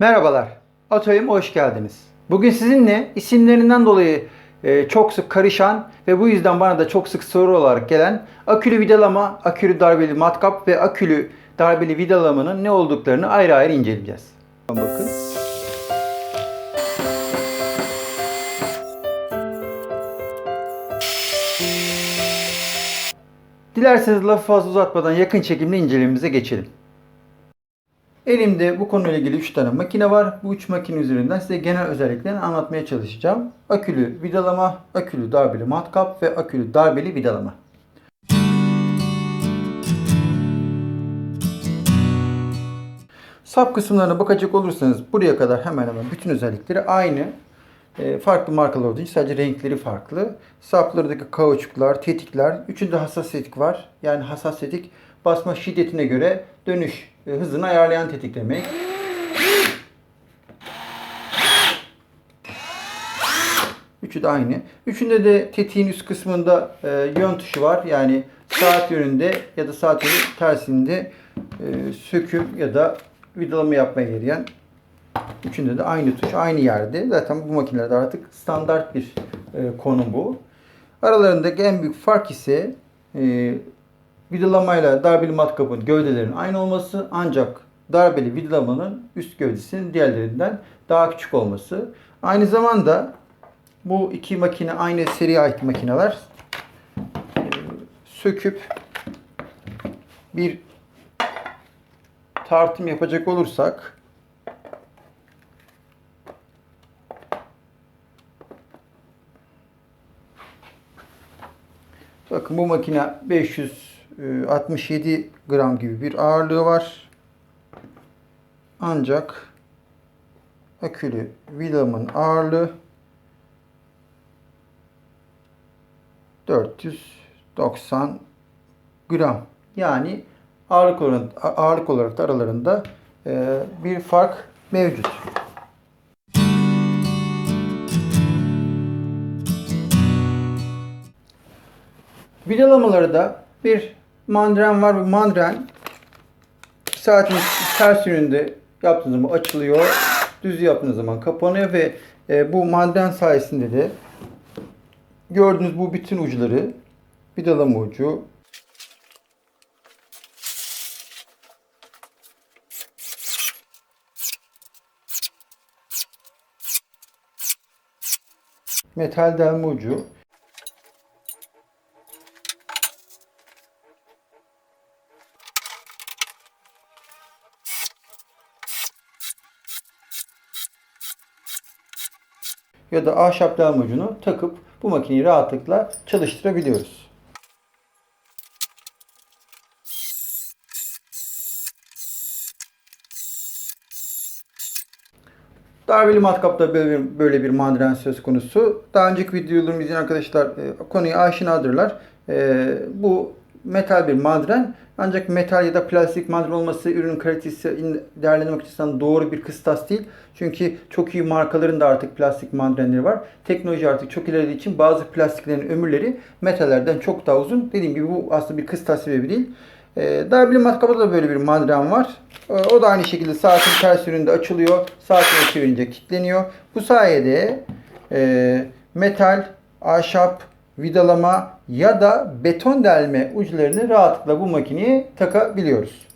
Merhabalar, atölyeme hoş geldiniz. Bugün sizinle isimlerinden dolayı e, çok sık karışan ve bu yüzden bana da çok sık soru olarak gelen akülü vidalama, akülü darbeli matkap ve akülü darbeli vidalamanın ne olduklarını ayrı ayrı inceleyeceğiz. Bakın. Dilerseniz lafı fazla uzatmadan yakın çekimli incelememize geçelim. Elimde bu konuyla ilgili 3 tane makine var. Bu 3 makine üzerinden size genel özelliklerini anlatmaya çalışacağım. Akülü vidalama, akülü darbeli matkap ve akülü darbeli vidalama. Sap kısımlarına bakacak olursanız buraya kadar hemen hemen bütün özellikleri aynı. E, farklı markalar olduğu için sadece renkleri farklı. Saplardaki kauçuklar, tetikler, üçünde hassasiyetlik var. Yani hassasiyetlik basma şiddetine göre dönüş hızını ayarlayan tetik demek. Üçü de aynı. Üçünde de tetiğin üst kısmında e, yön tuşu var. Yani saat yönünde ya da saat yönü tersinde e, söküm ya da vidalama yapmaya yarayan Üçünde de aynı tuş, aynı yerde. Zaten bu makinelerde artık standart bir e, konum bu. Aralarındaki en büyük fark ise e, vidalamayla darbeli matkapın gövdelerinin aynı olması ancak darbeli vidalamanın üst gövdesinin diğerlerinden daha küçük olması. Aynı zamanda bu iki makine aynı seriye ait makineler. E, söküp bir tartım yapacak olursak Bakın bu makine 567 gram gibi bir ağırlığı var. Ancak akülü vidamın ağırlığı 490 gram. Yani ağırlık olarak, ağırlık olarak da aralarında e, bir fark mevcut. Vidalamaları da bir mandren var. Bu mandren saatin ters yönünde yaptığınız zaman açılıyor. Düz yaptığınız zaman kapanıyor ve e, bu mandren sayesinde de gördüğünüz bu bütün uçları vidalama ucu metal delme ucu ya da ahşap delme ucunu takıp bu makineyi rahatlıkla çalıştırabiliyoruz. Darbeli matkapta böyle böyle bir mandren söz konusu. Daha önceki videolarımı izleyen arkadaşlar e, konuya aşinadırlar. E, bu metal bir mandren ancak metal ya da plastik mandren olması ürün kalitesi değerlendirmek açısından doğru bir kıstas değil. Çünkü çok iyi markaların da artık plastik mandrenleri var. Teknoloji artık çok ilerlediği için bazı plastiklerin ömürleri metallerden çok daha uzun. Dediğim gibi bu aslında bir kıstas sebebi değil. E, darbeli matkapta da böyle bir mandren var. E, o da aynı şekilde saatin ters yönünde açılıyor. Saatini çevirince kilitleniyor. Bu sayede e, metal, ahşap, vidalama ya da beton delme uçlarını rahatlıkla bu makineye takabiliyoruz.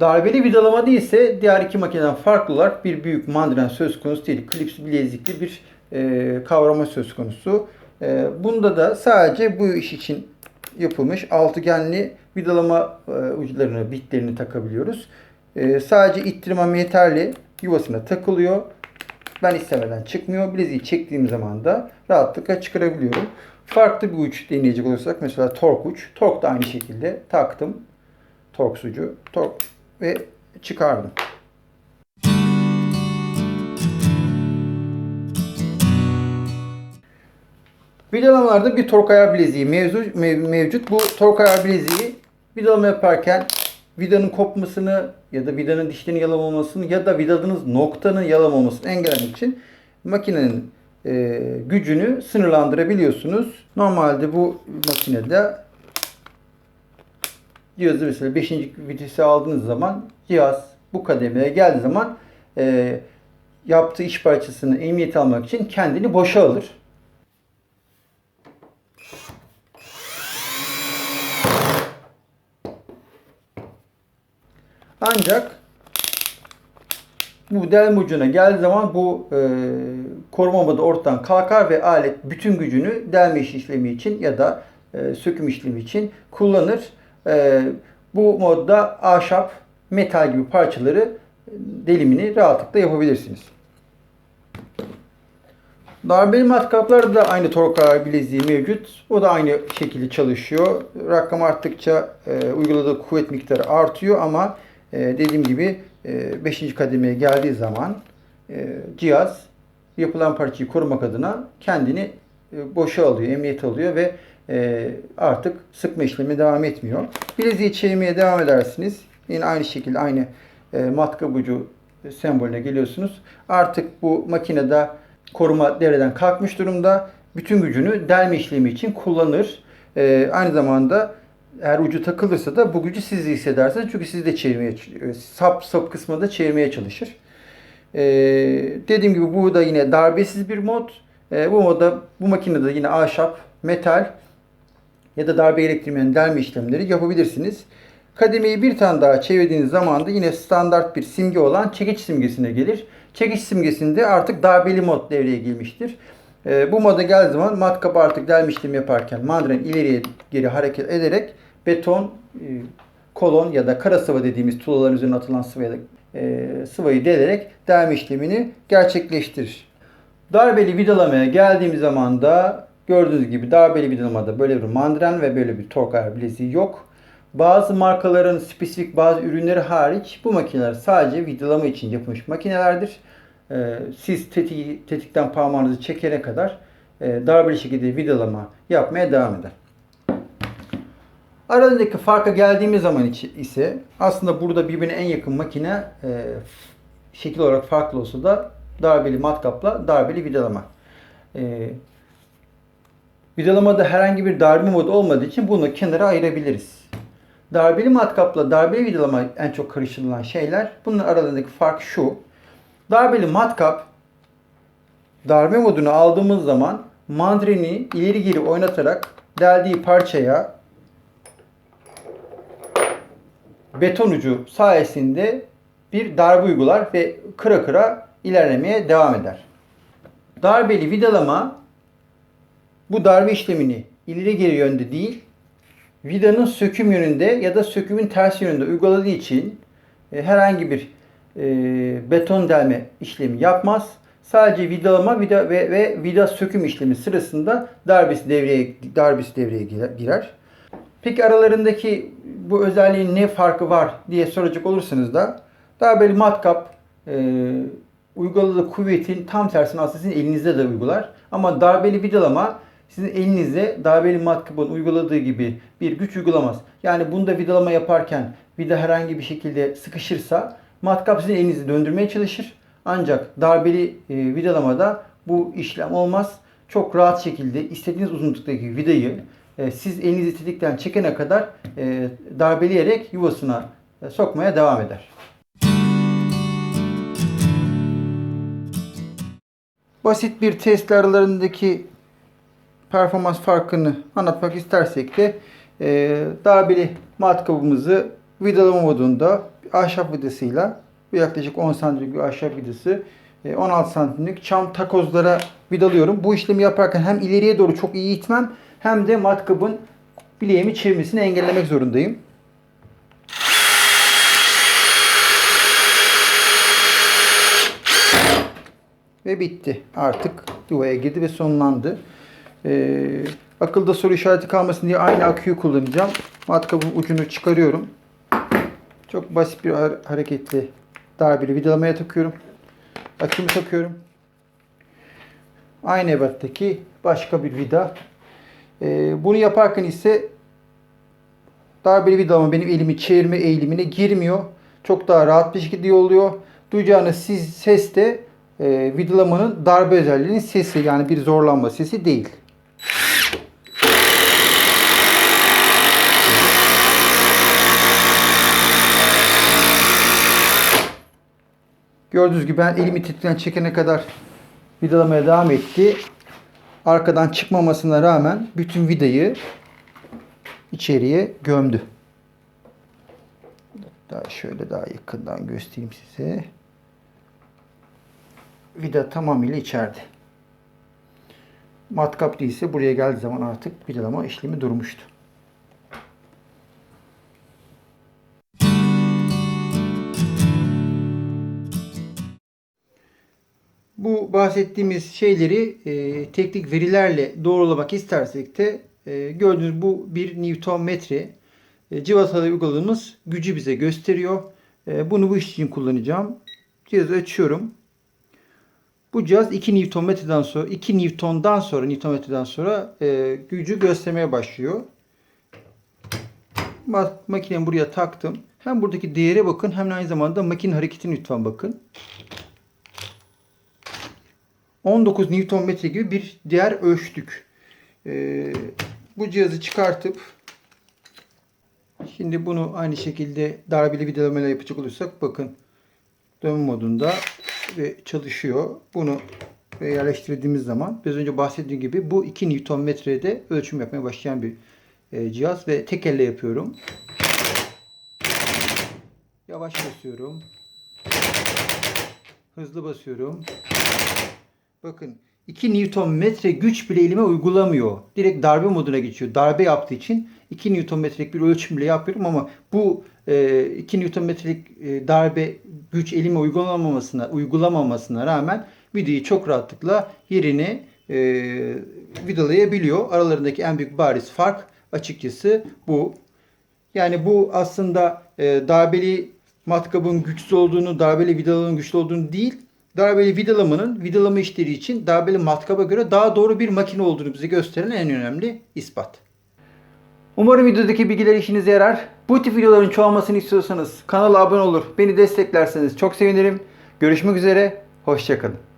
Darbeli vidalama değilse diğer iki makineden farklı olarak bir büyük mandren söz konusu değil. Klips bilezikli bir e, kavrama söz konusu. E, bunda da sadece bu iş için yapılmış altıgenli vidalama e, uçlarını, bitlerini takabiliyoruz. E, sadece ittirmem yeterli. Yuvasına takılıyor. Ben istemeden çıkmıyor. Bileziği çektiğim zaman da rahatlıkla çıkarabiliyorum. Farklı bir uç deneyecek olursak mesela tork uç. Tork da aynı şekilde taktım. Tork sucu. Tork ve çıkardım. Vidalamalarda bir tork ayar bileziği mevzu, mev, mevcut. Bu tork ayar bileziği vidalama yaparken vidanın kopmasını ya da vidanın dişlerinin yalamamasını ya da vidadığınız noktanın yalamamasını engellemek için makinenin e, gücünü sınırlandırabiliyorsunuz. Normalde bu makinede cihazı mesela 5. vitesi aldığınız zaman cihaz bu kademeye geldiği zaman e, yaptığı iş parçasını emniyete almak için kendini boşa alır. Ancak bu delme ucuna geldiği zaman bu e, koruma modu ortadan kalkar ve alet bütün gücünü delme işlemi için ya da e, söküm işlemi için kullanır. E, bu modda ahşap, metal gibi parçaları delimini rahatlıkla yapabilirsiniz. Darbeli matkaplarda da aynı tork ayar bileziği mevcut. O da aynı şekilde çalışıyor. Rakam arttıkça e, uyguladığı kuvvet miktarı artıyor ama e, dediğim gibi 5. E, kademeye geldiği zaman e, cihaz yapılan parçayı korumak adına kendini e, boşa alıyor, emniyet alıyor ve e, artık sıkma işlemi devam etmiyor. Bileziği çevirmeye devam edersiniz. Yine aynı şekilde aynı e, matkap ucu sembolüne geliyorsunuz. Artık bu makinede koruma devreden kalkmış durumda. Bütün gücünü delme işlemi için kullanır. E, aynı zamanda eğer ucu takılırsa da bu gücü siz de hissedersiniz. Çünkü siz de çevirmeye, sap sap kısmında da çevirmeye çalışır. E, dediğim gibi bu da yine darbesiz bir mod. E, bu modda bu makinede yine ahşap, metal ya da darbe elektriğinden delme işlemleri yapabilirsiniz. Kademeyi bir tane daha çevirdiğiniz zaman da yine standart bir simge olan çekiç simgesine gelir. Çekiç simgesinde artık darbeli mod devreye girmiştir. E, bu moda geldiği zaman matkap artık delme işlemi yaparken mandren ileriye geri hareket ederek beton, e, kolon ya da kara sıva dediğimiz tuğlaların üzerine atılan sıvayı, e, sıvayı delerek delme işlemini gerçekleştirir. Darbeli vidalamaya geldiğimiz zaman da gördüğünüz gibi darbeli vidalamada böyle bir mandren ve böyle bir tork ayar bileziği yok. Bazı markaların spesifik bazı ürünleri hariç bu makineler sadece vidalama için yapılmış makinelerdir. Ee, siz tetiği, tetikten parmağınızı çekene kadar e, darbeli şekilde vidalama yapmaya devam eder. Aralarındaki farka geldiğimiz zaman ise aslında burada birbirine en yakın makine e, şekil olarak farklı olsa da darbeli matkapla darbeli vidalama. E, vidalamada herhangi bir darbe modu olmadığı için bunu kenara ayırabiliriz. Darbeli matkapla darbeli vidalama en çok karıştırılan şeyler. Bunun aralarındaki fark şu. Darbeli matkap darbe modunu aldığımız zaman mandreni ileri geri oynatarak deldiği parçaya beton ucu sayesinde bir darbe uygular ve kıra kıra ilerlemeye devam eder. Darbeli vidalama bu darbe işlemini ileri geri yönde değil, vidanın söküm yönünde ya da sökümün ters yönünde uyguladığı için e, herhangi bir e, beton delme işlemi yapmaz. Sadece vidalama vida ve, ve vida söküm işlemi sırasında darbesi devreye darbesi devreye girer. Peki aralarındaki bu özelliğin ne farkı var diye soracak olursanız da darbeli matkap e, uyguladığı kuvvetin tam tersini aslında sizin elinizde de uygular. Ama darbeli vidalama sizin elinizde darbeli matkapın uyguladığı gibi bir güç uygulamaz. Yani bunda vidalama yaparken vida herhangi bir şekilde sıkışırsa matkap sizin elinizi döndürmeye çalışır. Ancak darbeli e, vidalamada bu işlem olmaz. Çok rahat şekilde istediğiniz uzunluktaki vidayı e, siz elinizi tetikten çekene kadar e, darbeleyerek yuvasına e, sokmaya devam eder. Basit bir test aralarındaki performans farkını anlatmak istersek de e, darbeli matkabımızı vidalama modunda ahşap vidasıyla bu yaklaşık 10 santimlik bir ahşap vidası 16 santimlik çam takozlara vidalıyorum. Bu işlemi yaparken hem ileriye doğru çok iyi itmem hem de matkabın bileğimi çevirmesini engellemek zorundayım. Ve bitti. Artık yuvaya girdi ve sonlandı. Ee, akılda soru işareti kalmasın diye aynı aküyü kullanacağım. Matkabın ucunu çıkarıyorum. Çok basit bir hareketli darbeli vidalamaya takıyorum. Akümü takıyorum. Aynı ebattaki başka bir vida. Ee, bunu yaparken ise darbeli vidalama benim elimi çevirme eğilimine girmiyor. Çok daha rahat bir şekilde yolluyor. Duyacağınız siz ses de e, vidalamanın darbe özelliğinin sesi yani bir zorlanma sesi değil. Gördüğünüz gibi ben elimi titreden çekene kadar vidalamaya devam etti. Arkadan çıkmamasına rağmen bütün vidayı içeriye gömdü. Daha şöyle daha yakından göstereyim size. Vida tamamıyla içeride. Matkap değilse buraya geldiği zaman artık vidalama işlemi durmuştu. Bu bahsettiğimiz şeyleri e, teknik verilerle doğrulamak istersek de e, gördüğünüz bu bir Newton metre e, cıvatada uyguladığımız gücü bize gösteriyor. E, bunu bu iş için kullanacağım. Cihazı açıyorum. Bu cihaz 2 Newton metreden sonra 2 Newton'dan sonra Newton metreden sonra e, gücü göstermeye başlıyor. Ma- Makinemi buraya taktım. Hem buradaki değere bakın hem de aynı zamanda makine hareketine lütfen bakın. 19 Newton metre gibi bir değer ölçtük. Ee, bu cihazı çıkartıp şimdi bunu aynı şekilde darbeli vidalamayla yapacak olursak bakın dönme modunda ve çalışıyor. Bunu yerleştirdiğimiz zaman biraz önce bahsettiğim gibi bu 2 Newton metrede ölçüm yapmaya başlayan bir e, cihaz ve tek elle yapıyorum. Yavaş basıyorum. Hızlı basıyorum. Bakın 2 Newton metre güç bile elime uygulamıyor. Direkt darbe moduna geçiyor. Darbe yaptığı için 2 Newton metrelik bir ölçüm bile yapıyorum ama bu e, 2 Newton metrelik e, darbe güç elime uygulamamasına uygulamamasına rağmen vidayı çok rahatlıkla yerine e, vidalayabiliyor. Aralarındaki en büyük bariz fark açıkçası bu. Yani bu aslında e, darbeli matkabın güçsüz olduğunu, darbeli vidalamanın güçlü olduğunu değil, darbeli vidalamanın vidalama işleri için darbeli matkaba göre daha doğru bir makine olduğunu bize gösteren en önemli ispat. Umarım videodaki bilgiler işinize yarar. Bu tip videoların çoğalmasını istiyorsanız kanala abone olur, beni desteklerseniz çok sevinirim. Görüşmek üzere, hoşçakalın.